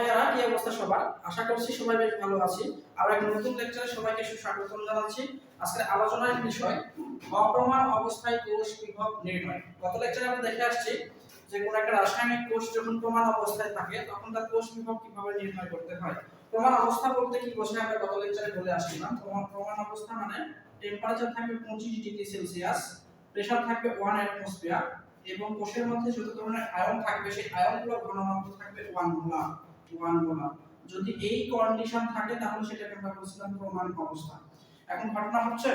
ভাইয়ারা, কি অবস্থা সবার? আশা করছি সবাই বেশ ভালো আছি। আর এক নতুন লেকচারে সবাইকে সুস্বাগতম জানাচ্ছি। আজকের আলোচনার বিষয়, অপ্রমাণ অবস্থায় কোষ বিভব নির্ণয়। গত লেকচারে আমরা দেখে আসছি যে কোন একটা রাসায়নিক কোষ যখন প্রমাণ অবস্থায় থাকে, তখন তার কোষ বিভব কীভাবে নির্ণয় করতে হয়? প্রমাণ অবস্থা বলতে কি বোঝায় আমরা গত লেকচারে বলে আসছিলাম প্রমাণ অবস্থা মানে টেম্পারেচার থাকবে পঁচিশ ডিগ্রি সেলসিয়াস প্রেসার থাকবে ওয়ান অ্যাটমসফিয়ার এবং কোষের মধ্যে যত ধরনের আয়ন থাকবে, সেই আয়নগুলোর ঘনমাত্রা থাকবে ওয়ান মোলার ওয়ান যদি এই কন্ডিশন থাকে, তাহলে সেটাকে আমরা বলছিলাম প্রমাণ অবস্থা। এখন ঘটনা হচ্ছে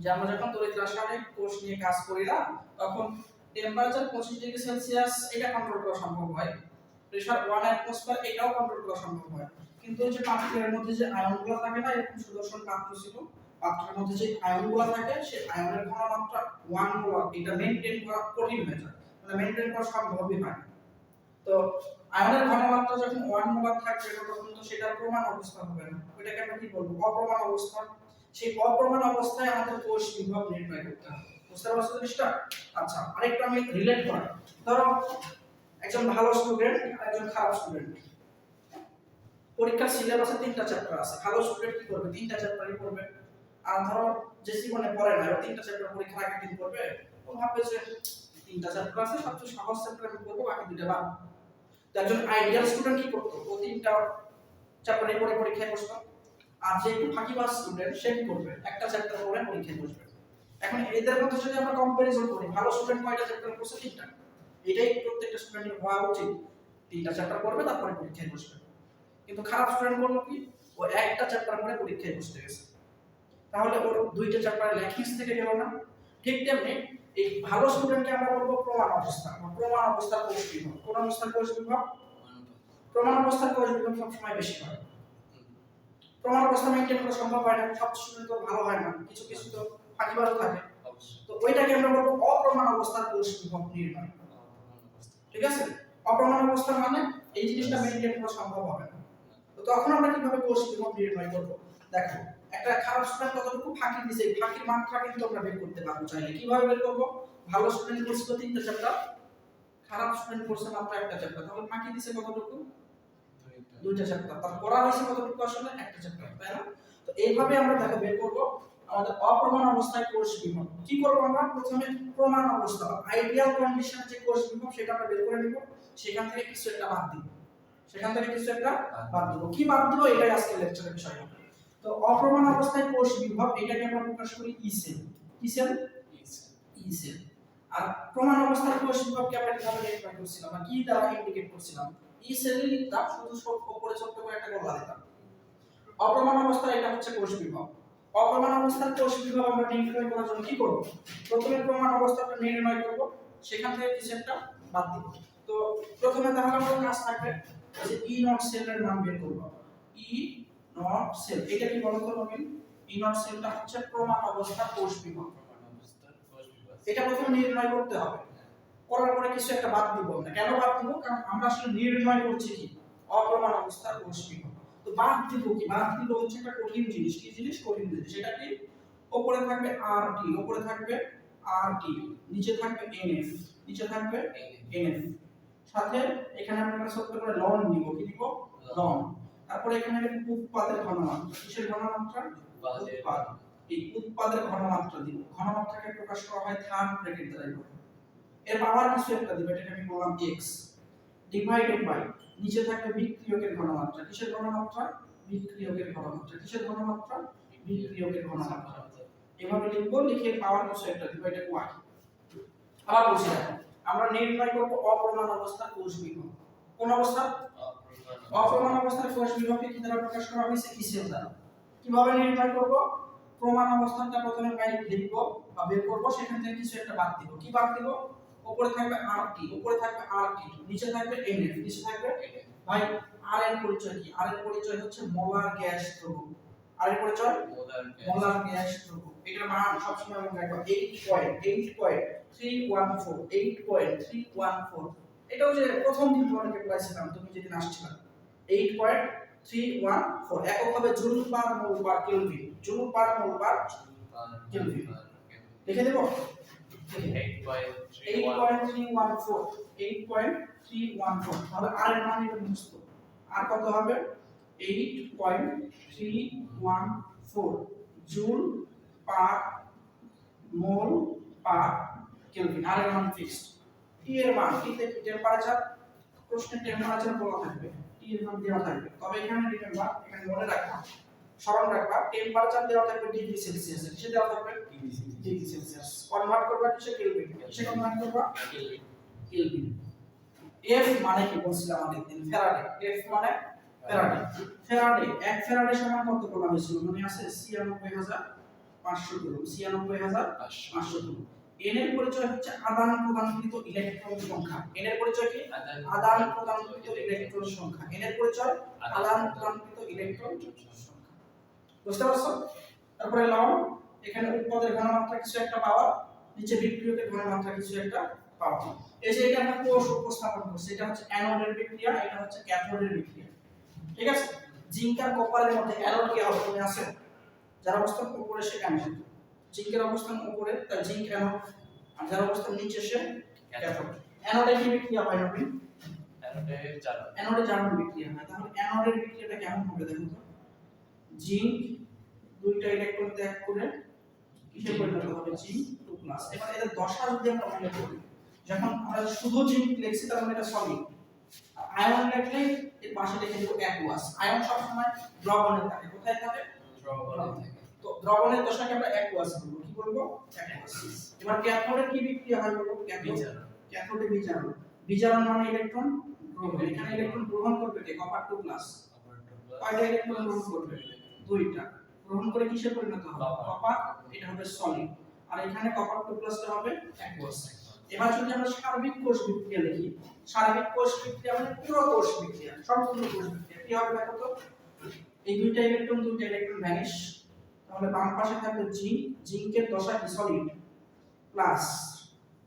যে আমরা যখন তড়িৎ রাসায়নিক কোষ নিয়ে কাজ করি না, তখন টেম্পারেচার পঁচিশ ডিগ্রি সেলসিয়াস এটা কন্ট্রোল করা সম্ভব হয়। প্রেসার ওয়ান অ্যাটমসফিয়ার এটাও কন্ট্রোল করা সম্ভব হয়। কিন্তু যে পাত্রের মধ্যে যে আয়নগুলো থাকে না, এরকম সুদর্শন পাত্র ছিল, পাত্রের মধ্যে যে আয়নগুলো থাকে, সেই আয়নের ঘনমাত্রা ওয়ান মোলার এটা মেনটেন করা কঠিন হয়ে যায়। মানে মেনটেন করা সম্ভবই হয়। তো আয়নের ঘনমাত্রা যখন ওয়ান মোলার থাকবে তখন তো সেটার প্রমাণ অবস্থা হবে না। ওইটাকে আমরা কি বলব? অপ্রমাণ অবস্থা। সেই অপ্রমাণ অবস্থায় আমাদের কোষ বিভব নির্ণয় করতে হবে। বুঝতে পারছ জিনিসটা? আচ্ছা আরেকটা আমি রিলেট করি। ধরো, একজন ভালো স্টুডেন্ট একজন খারাপ স্টুডেন্ট পরীক্ষার সিলেবাসে তিনটা চ্যাপ্টার আছে। ভালো স্টুডেন্ট কি করবে? তিনটা চ্যাপ্টারই পড়বে। আর ধরো, যে জীবনে পড়ে না তিনটা চ্যাপ্টার পরীক্ষা আগের দিন পড়বে, ও ভাববে যে তিনটা চ্যাপ্টার আছে, সবচেয়ে সহজ চ্যাপ্টার আমি পড়ব, বাকি দুটো বাদ। তো একজন আইডিয়াল স্টুডেন্ট কি করতো? ও তিনটা চ্যাপ্টারে পড়ে, পরীক্ষায় বসতো। আর যে একটু ফাঁকিবাজ স্টুডেন্ট সে কি করবে? একটা চ্যাপ্টার পড়ে, পরীক্ষায় বসবে। এখন এদের মধ্যে যদি আমরা কম্পারিজন করি, ভালো স্টুডেন্ট কয়টা চ্যাপ্টার পড়ছে? তিনটা। এটাই প্রত্যেকটা স্টুডেন্টের হওয়া উচিত। তিনটা চ্যাপ্টার পড়বে, তারপরে পরীক্ষায় বসবে। কিন্তু খারাপ স্টুডেন্ট করল কি? ও একটা চ্যাপ্টার পড়ে, পরীক্ষায় বসতে গেছে। তাহলে ওর দুইটা চ্যাপ্টার ল্যাকিংস থেকে গেল না। ঠিক তেমনি এই ভালো স্টুডেন্টকে আমরা বলব প্রমাণ অবস্থা। প্রমাণ অবস্থার কোষ বিভাগ কোন অবস্থার কোষ বিভাগ প্রমাণ অবস্থার কোষ বিভাগ সবসময় বেশি হয়। প্রমাণ অবস্থা মেনটেন করা সম্ভব হয় না। সব স্টুডেন্ট তো ভালো হয় না। কিছু কিছু তো ফাঁকিবাজও থাকে। তো ওইটাকে আমরা বলব অপ্রমাণ অবস্থার কোষ বিভব নির্ণয় ঠিক আছে? অপ্রমাণ অবস্থা মানে এই জিনিসটা মেনটেন করা সম্ভব হবে না। তো তখন আমরা কীভাবে কোষ বিভব নির্ণয় করব? দেখো একটা খারাপ স্টুডেন্ট কতটুকু ফাঁকি দিছে ফাঁকির মাত্রা কিন্তু আমরা বের করতে পারব চাইলে। কীভাবে বের করব? ভালো স্টুডেন্ট করছিল তিনটা চ্যাপ্টার খারাপ স্টুডেন্ট করছে মাত্র একটা চ্যাপ্টার তাহলে ফাঁকি দিছে কতটুকু? দুইটা। চ্যাপ্টার তার পড়া হয়েছে কতটুকু আসলে? একটা চ্যাপ্টার তাই না? তো এইভাবে আমরা দেখো বের করব আমাদের অপ্রমাণ অবস্থায় কোষ বিভব। কি করব আমরা? প্রথমে প্রমাণ অবস্থা আইডিয়াল কন্ডিশনে যে কোষ বিভব সেটা আমরা বের করে নিব। সেখান থেকে কিছু একটা বাদ দিব। সেখান থেকে কিছু একটা বাদ দিব। কি বাদ দিব? এটাই আজকের লেকচারের বিষয়। হবে তো অপ্রমাণ অবস্থায় কোর্স বিভব এটাকে আমরা প্রকাশ করি ই সেল কি সেল ই সেল আর প্রমাণ অবস্থায় কোষ বিভবকে আমরা কীভাবে নির্ণয় করছিলাম বা কি দ্বারা ইন্ডিকেট করছিলাম? ই সেল লিখতাম, শুধু উপরে ছোট্ট করে একটা গোলা দিতাম। অপ্রমাণ অবস্থায় এটা হচ্ছে কোষ বিভব। অপ্রমাণ অবস্থার কোষ বিভব আমরা নির্ণয় করার জন্য কি করব? প্রথমে প্রমাণ অবস্থাটা নির্ণয় করব, সেখান থেকে কিছু একটা বাদ দিব। তো প্রথমে তাহলে আমাদের কাজ থাকবে যে ই নট সেলের নাম বের করব। ই নট সেল এটা কি বলতো নবীন ই নট সেলটা হচ্ছে প্রমাণ অবস্থার কোষ বিভব। এটা প্রথমে নির্ণয় করতে হবে। করার পরে কিছু একটা বাদ দিব না কেন বাদ দিব? কারণ আমরা আসলে নির্ণয় করছি কি? অপ্রমাণ অবস্থার কোষ তো বাদ দিব কি? বাদ দিব হচ্ছে একটা কঠিন জিনিস। কি জিনিস? কঠিন জিনিস। সেটা কি? উপরে থাকবে আর টি উপরে থাকবে আর টি নিচে থাকবে এনএফ নিচে থাকবে এনএফ সাথে এখানে আমরা একটা ছোট্ট করে লন দিব কি দিব লন তারপরে এখানে একটা উৎপাদের ঘনমাত্রা। কিসের ঘনমাত্রা? উৎপাদ এই উৎপাদের ঘনমাত্রা দিব। ঘনমাত্রাকে প্রকাশ করা হয় থার্ড ব্র্যাকেট দ্বারা এর পাওয়ার কিছু একটা দিব এটাকে আমি বললাম x ডিভাইডেড বাই নিচে থাকবে বিক্রিয়কের ঘনমাত্রা। কিসের ঘনমাত্রা? বিক্রিয়কের ঘনমাত্রা। কিসের ঘনমাত্রা? বিক্রিয়কের ঘনমাত্রা। এভাবে লিখব লিখে পাওয়ার কিছু একটা দিব এটা y আবার বলছি আমরা নির্ণয় করব অপ্রমাণ অবস্থার কোষ বিভব। কোন অবস্থা? অপ্রমাণ অবস্থার কোষ বিভবকে কি দ্বারা প্রকাশ করা হয়েছে? কিসের দ্বারা। কীভাবে নির্ণয় করব? প্রমাণ অবস্থানটা প্রথমে বাইরে লিখব বা বের করব সেখান থেকে কিছু একটা বাদ দিব। কি বাদ দিব? উপরে থাকবে আর টি উপরে থাকবে আর টি নিচে থাকবে এন এফ নিচে থাকবে ভাই আর এর পরিচয় কি? আর এর পরিচয় হচ্ছে মোলার গ্যাস দ্রবণ। আর এর পরিচয়? Molar gas. দ্রবণ। এটার মান সবসময় মনে রাখবা 8.8.314 8.314 এটাও যে প্রথম দিন তোমাকে পড়াইছিলাম তুমি যেদিন আসছিলাম 8.314 একক হবে joule per mole per kelvin joule per mole per kelvin লিখে দেব 8.314 8.314 তাহলে আর এর মান এটা মুছতো আর কত হবে? Eight point three one four joule per mole per kelvin আর এর মান ফিক্সড টি এর মান টি তে টেম্পারেচার প্রশ্নে টেম্পারেচার বলা থাকবে টি এর মান দেওয়া থাকবে। তবে এখানে রিমেম্বার এখানে মনে রাখবা স্মরণ রাখবা টেম্পারেচার দেওয়া থাকবে ডিগ্রি সেলসিয়াস কিসে দেওয়া থাকবে? ডিগ্রি সেলসিয়াস কনভার্ট করবা কিসে? কেলভিন কিসে কনভার্ট করবা? কেলভিন এফ মানে কি বলছিলাম আগের দিন? ফ্যারাডে এফ মানে ফ্যারাডে ফ্যারাডে এক ফ্যারাডে সমান কত বলা হয়েছিল মনে আছে? 96500 কুলম 96500 কুলম এন এর পরিচয় হচ্ছে আদান প্রদানকৃত ইলেকট্রন সংখ্যা। এন এর পরিচয় কি? আদান প্রদানকৃত ইলেকট্রন সংখ্যা। এন এর পরিচয় আদান প্রদানকৃত ইলেকট্রন সংখ্যা। বুঝতে পারছ? তারপরে লন এখানে উৎপাদের ঘনমাত্রা কিছু একটা পাওয়া নিচে বিক্রিয়কের ঘনমাত্রা কিছু একটা পাওয়া। এই যে এটা আমরা কোষ উপস্থাপন করছি এটা হচ্ছে অ্যানোডের বিক্রিয়া এটা হচ্ছে ক্যাথোডের বিক্রিয়া। ঠিক আছে? জিঙ্ক আর কপারের মধ্যে অ্যানোড কি মনে আছে? যার অবস্থান উপরে সে অ্যানোড জিঙ্কের অবস্থান উপরে তার জিঙ্ক অ্যানোড আর যার অবস্থান নিচে সে ক্যাথোড। অ্যানোডে কি বিক্রিয়া হয় নবীন? অ্যানোডে জার্মান বিক্রিয়া হয়। তাহলে অ্যানোডের বিক্রিয়াটা কেমন হবে দেখো তো? জিঙ্ক দুইটা ইলেকট্রন ত্যাগ করে কিসে পরিণত হবে? জিঙ্ক টু প্লাস এবার এদের দশা যদি আমরা উল্লেখ করি যখন আমরা শুধু জিঙ্ক লিখছি তখন এটা সলিড আয়ন লিখলে এর পাশে লিখে দেবো অ্যাকুয়াস আয়ন সবসময় দ্রবণে থাকে। কোথায় থাকে? তো দ্রবণের দশাকে আমরা অ্যাকুয়াস বলব। কি বলব? অ্যাকুয়াস এবার ক্যাথোডে কি বিক্রিয়া হয় বলব ক্যাথোড। ক্যাথোডে বিজারণ। বিজারণ মানে ইলেকট্রন? গ্রহণ। এখানে ইলেকট্রন গ্রহণ করবে কে? কপার টু প্লাস কয়টা ইলেকট্রন গ্রহণ করবে? দুইটা। গ্রহণ করে কিসে পরিণত হবে? কপার এটা হবে সলিড আর এখানে কপার টু প্লাসটা হবে অ্যাকুয়াস এবার যদি আমরা সার্বিক কোষ বিক্রিয়া লিখি সার্বিক কোষ বিক্রিয়া মানে পুরো কোষ বিক্রিয়া সম্পূর্ণ কোষ বিক্রিয়া। কি হবে দেখো তো? এই দুইটা ইলেকট্রন দুইটা ইলেকট্রন ভ্যানিশ তাহলে বাম পাশে থাকবে জিঙ্ক। জিঙ্কের দশা কি? Solid plus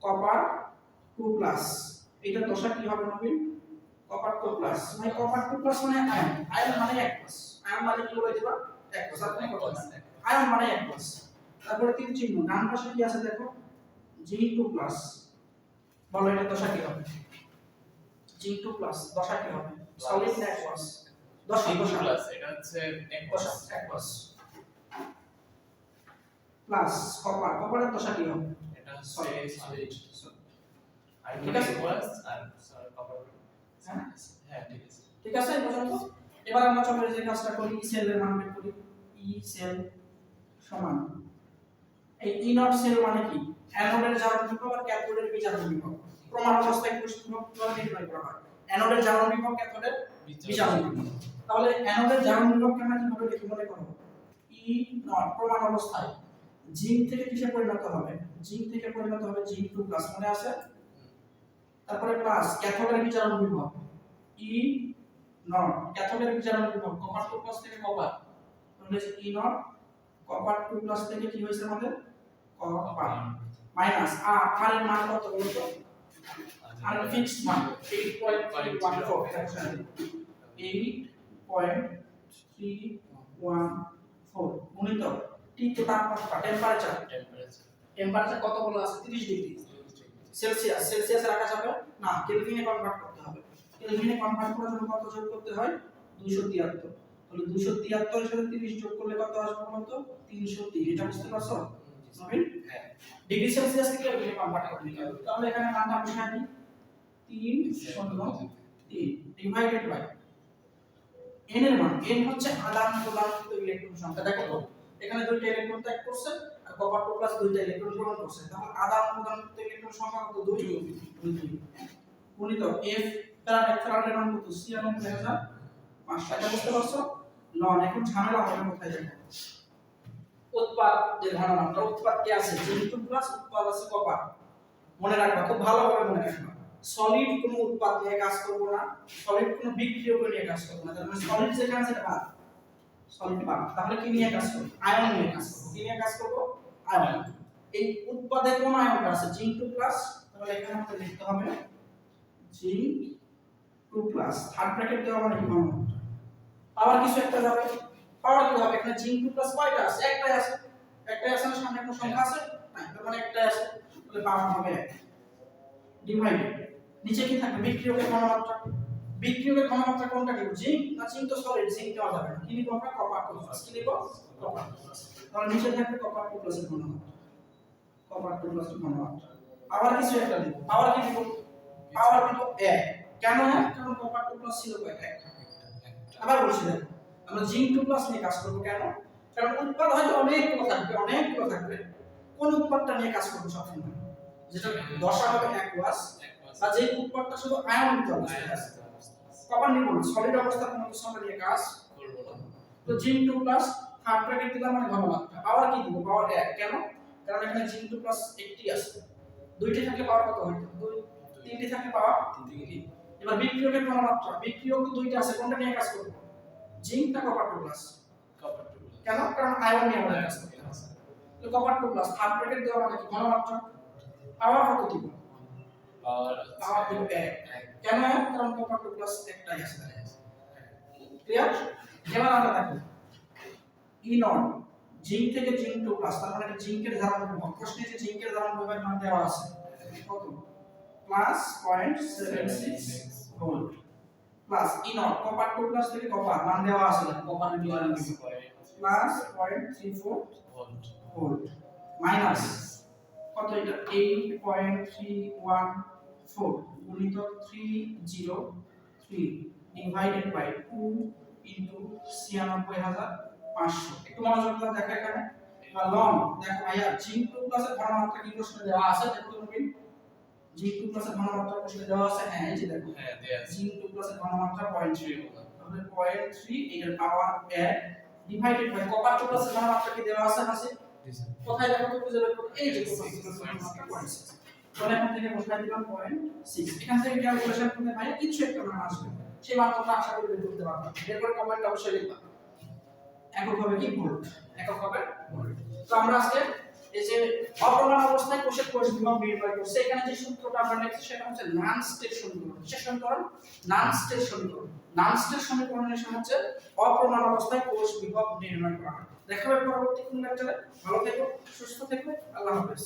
copper two plus এটার দশা কি হবে নবীন? কপার টু প্লাস মানে কপার টু প্লাস মানে আয়ন আয়ন মানে এক প্লাস আয়ন মানে কি বলে দিবা? এক প্লাস আপনি কত আয়ন মানে এক প্লাস তারপরে তিন চিহ্ন ডান পাশে কি আছে দেখো? জি টু প্লাস বলো এটা দশা কি হবে? জি টু প্লাস দশা কি হবে? সলিড না অ্যাকুয়াস দশা দশা। দশা অ্যাকুয়াস প্লাস কপার কপারের দশা কি হবে? ঠিক আছে? হ্যাঁ? ঠিক আছে এই পর্যন্ত। এবার আমরা চলো যে কাজটা করি ই সেলের মান বের করি। ই সেল সমান। এই ই নট সেল মানে কি? অ্যানোডের জারণ বিভব আর ক্যাথোডের বিজারণ বিভব। প্রমাণ অবস্থায় কোষ বিভব কীভাবে নির্ণয় করা হয়? অ্যানোডের জারণ বিভব ক্যাথোডের বিজারণ বিভব। তাহলে অ্যানোডের জারণ বিভবকে আমরা কীভাবে লিখি মনে করো? ই নট প্রমাণ অবস্থায়। জিঙ্ক থেকে কিসে পরিণত হবে? জিঙ্ক থেকে পরিণত হবে জিঙ্ক টু প্লাস মনে আছে? তারপরে প্লাস ক্যাথোডের বিজারণ বিভব। ই নট ক্যাথোডের বিজারণ বিভব কপার টু প্লাস থেকে কপার তাহলে E naught copper two plus থেকে কি হয়েছে আমাদের? কপার মাইনাস আর আর এর মান কত বলতো? আর ফিক্সড মান 8.314 এটা বসাই দিই 8.314 গুণিত টি তো তাপমাত্রা টেম্পারেচার টেম্পারেচার কত বলা আছে? 30 ডিগ্রি। সেলসিয়াস সেলসিয়াস রাখা যাবে না কেলভিনে কনভার্ট করতে কেলভিনে কনভার্ট করার জন্য কত যোগ করতে হয়? 273 তাহলে 273 এর সাথে 30 যোগ করলে কত আসবে বলতো 303 এটা বুঝতে পারছ? নবীন ডিগ্রি সেলসিয়াস থেকে কেলভিনে কনভার্ট করে নিতে হবে। তাহলে এখানে মানটা বসাই দিই। 3 শূন্য 3 ডিভাইডেড বাই n এর মান। n হচ্ছে আদান প্রদানকৃত ইলেকট্রন সংখ্যা। দেখো তো, এখানে দুইটা ইলেকট্রন ত্যাগ করছে আর কপার টু প্লাস দুইটা ইলেকট্রন গ্রহণ করছে। তাহলে আদান প্রদানকৃত ইলেকট্রন সংখ্যা কত? দুই। দুই। দুই গুণিত f ফ্যারাডে ফ্যারাডের মান কত 96500 এটা বুঝতে পারছ? লন এখন ঝামেলা হবে কোথায় দেখো উৎপাদ যে ধারণা আমরা উৎপাদ কি আছে? জিঙ্ক প্লাস উৎপাদ আছে কপার। মনে রাখবা, খুব ভালোভাবে মনে রাখবা। সলিড কোনো উৎপাদ নিয়ে কাজ করব না সলিড কোনো বিক্রিয়ক নিয়ে কাজ করব না। তার মানে সলিড যেখানে সেটা বাদ সলিড বাদ। তাহলে কি নিয়ে কাজ করব? আয়ন নিয়ে কাজ করব। কি নিয়ে কাজ করব? আয়ন এই উৎপাদে কোন আয়নটা আছে? জিঙ্ক টু প্লাস তাহলে এখানে আমাদের লিখতে হবে zinc two plus third bracket দেওয়া মানে কি মনে পাওয়ার কিছু একটা যাবে, পাওয়ার কি হবে? এখানে জিঙ্ক টু প্লাস কয়টা আছে? একটাই আছে। একটাই আছে না, সামনে কোনো সংখ্যা আছে? না মানে একটাই আছে। তাহলে পাওয়ার হবে এক। ডিভাইডেড নিচে কি থাকবে? বিক্রিয়কের ঘনমাত্রা। বিক্রিয়কের ঘনমাত্রা কোনটা নিব? জিঙ্ক না জিঙ্ক তো সলিড জিঙ্ক দেওয়া যাবে না। কি নিব আমরা? কপার টু প্লাস কি নিব? কপার টু প্লাস তাহলে নিচে থাকবে কপার টু প্লাসের ঘনমাত্রা। কপার টু প্লাসের ঘনমাত্রা। আবার কিছু একটা দিব পাওয়ার কি দিব পাওয়ার দিব এক। কেন কারণ কপার টু প্লাস ছিল কয়টা? একটা। আবার বলছি দেখো আমরা জিঙ্ক টু প্লাস নিয়ে কাজ করব কেন? কারণ উৎপাদ হয়তো অনেকগুলো থাকবে অনেকগুলো থাকবে। কোন উৎপাদটা নিয়ে কাজ করব সবসময়? যেটা দশা হবে অ্যাকুয়াস বা যে উৎপাদটা শুধু আয়নিত অবস্থায় আছে। কপার নিব না সলিড অবস্থার কোনো কিছু আমরা নিয়ে কাজ তো zinc two plus third bracket দিলাম মানে ঘনমাত্রা পাওয়ার কি দিব? পাওয়ার এক। কেন? কারণ এখানে জিঙ্ক টু প্লাস একটি আছে। দুইটি থাকলে পাওয়ার কত হইতো দুই। তিনটি থাকলে পাওয়ার এবার বিক্রিয়কের ঘনমাত্রা বিক্রিয়ক দুইটা আছে কোনটা নিয়ে কাজ করব? জিঙ্ক না কপার টু প্লাস কেন? কারণ আয়ন নিয়ে আমাদের কাজ করতে হবে। তো copper two plus third bracket দেওয়া মানে কি? ঘনমাত্রা পাওয়ার কত দিব? পাওয়ার দিব এক। কেন কারণ কপার টু প্লাস একটাই আছে ক্লিয়ার এবার আমরা দেখো। ই নট জিঙ্ক থেকে জিঙ্ক টু প্লাস তার মানে জিঙ্কের ধারণ প্রভাব প্রশ্নে যে জিঙ্কের ধারণ প্রভাবের মান দেওয়া আছে। কত? Plus point seven six volt plus E naught copper two plus থেকে কপার মান দেওয়া আছে copper plus point three four volt minus কত এটা? Eight point three one four গুণিত three zero three divided by two into ছিয়ানব্বই হাজার পাঁচশো। একটু মনোযোগ দাও দেখো এখানে। বা লং দেখো ভাইয়া জিঙ্ক টু প্লাসের ঘনমাত্রা কি প্রশ্নে দেওয়া আছে? দেখো তুমি। জিঙ্ক টু প্লাসের ঘনমাত্রা প্রশ্নে দেওয়া আছে? হ্যাঁ এই যে দেখো। জিঙ্ক টু প্লাসের ঘনমাত্রা পয়েন্ট থ্রি তাহলে পয়েন্ট থ্রি এর পাওয়ার এক ডিভাইডেড বাই কপার টু প্লাসের ঘনমাত্রা কি দেওয়া আছে আছে কোথায় দেখো তো খুঁজে বের করো? এই যে তাহলে এখান থেকে বসাই দিলাম পয়েন্ট সিক্স এখান থেকে ক্যালকুলেশন করতে ভাই কিছু একটা মান আসবে। সেই মান আশা করি বের করতে পারবে। এরপর কমেন্ট অবশ্যই লিখবা। একক হবে কি? ভোল্ট। একক হবে ভোল্ট। তো আমরা আজকে এই যে অপ্রমাণ অবস্থায় কোষের কোষ বিভাগ নির্ণয় করছে, এখানে যে সূত্রটা আমরা লিখছি সেটা হচ্ছে নান স্টেট সমীকরণ? সমীকরণ সমীকরণ সমীকরণের সাহায্যে অবস্থায় কোষ বিভব নির্ণয় করা হয়। পরবর্তী কোন লেকচারে ভালো থেকো, সুস্থ থেকো, আল্লাহ হাফেজ।